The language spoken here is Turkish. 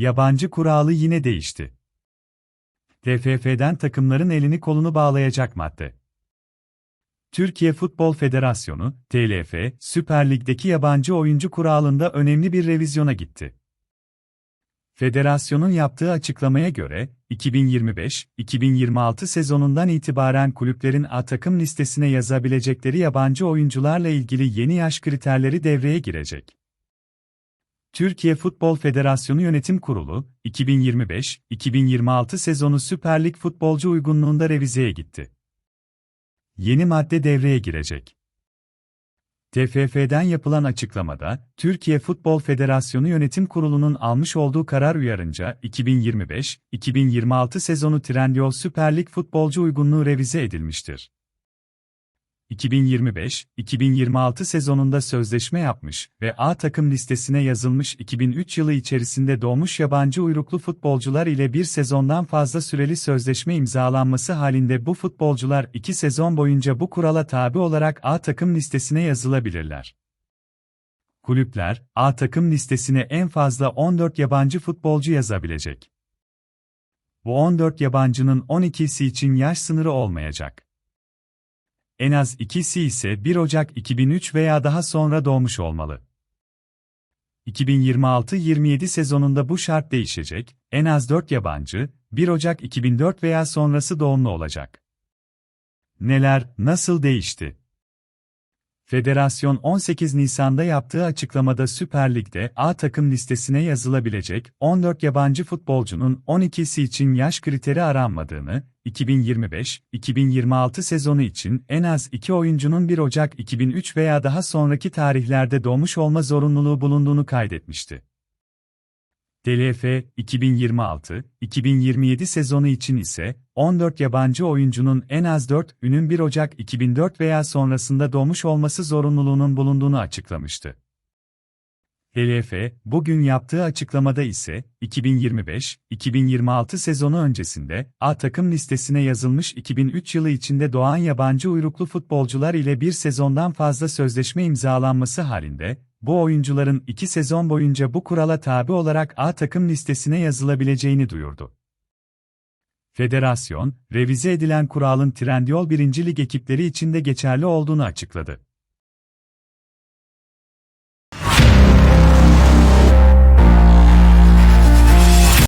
Yabancı kuralı yine değişti. TFF'den takımların elini kolunu bağlayacak madde. Türkiye Futbol Federasyonu, TLF, Süper Lig'deki yabancı oyuncu kuralında önemli bir revizyona gitti. Federasyonun yaptığı açıklamaya göre, 2025-2026 sezonundan itibaren kulüplerin A takım listesine yazabilecekleri yabancı oyuncularla ilgili yeni yaş kriterleri devreye girecek. Türkiye Futbol Federasyonu Yönetim Kurulu, 2025-2026 sezonu Süper Lig futbolcu uygunluğunda revizeye gitti. Yeni madde devreye girecek. TFF'den yapılan açıklamada, Türkiye Futbol Federasyonu Yönetim Kurulu'nun almış olduğu karar uyarınca 2025-2026 sezonu Trendyol Süper Lig futbolcu uygunluğu revize edilmiştir. 2025-2026 sezonunda sözleşme yapmış ve A takım listesine yazılmış 2003 yılı içerisinde doğmuş yabancı uyruklu futbolcular ile bir sezondan fazla süreli sözleşme imzalanması halinde bu futbolcular iki sezon boyunca bu kurala tabi olarak A takım listesine yazılabilirler. Kulüpler, A takım listesine en fazla 14 yabancı futbolcu yazabilecek. Bu 14 yabancının 12'si için yaş sınırı olmayacak. En az ikisi ise 1 Ocak 2003 veya daha sonra doğmuş olmalı. 2026-27 sezonunda bu şart değişecek, en az 4 yabancı, 1 Ocak 2004 veya sonrası doğumlu olacak. Neler, nasıl değişti? Federasyon 18 Nisan'da yaptığı açıklamada Süper Lig'de A takım listesine yazılabilecek 14 yabancı futbolcunun 12'si için yaş kriteri aranmadığını, 2025-2026 sezonu için en az 2 oyuncunun 1 Ocak 2003 veya daha sonraki tarihlerde doğmuş olma zorunluluğu bulunduğunu kaydetmişti. TLF 2026-2027 sezonu için ise 14 yabancı oyuncunun en az 4 ünün 1 Ocak 2004 veya sonrasında doğmuş olması zorunluluğunun bulunduğunu açıklamıştı. TLF, bugün yaptığı açıklamada ise, 2025-2026 sezonu öncesinde, A takım listesine yazılmış 2003 yılı içinde doğan yabancı uyruklu futbolcular ile bir sezondan fazla sözleşme imzalanması halinde, bu oyuncuların iki sezon boyunca bu kurala tabi olarak A takım listesine yazılabileceğini duyurdu. Federasyon, revize edilen kuralın Trendyol 1. Lig ekipleri için de geçerli olduğunu açıkladı.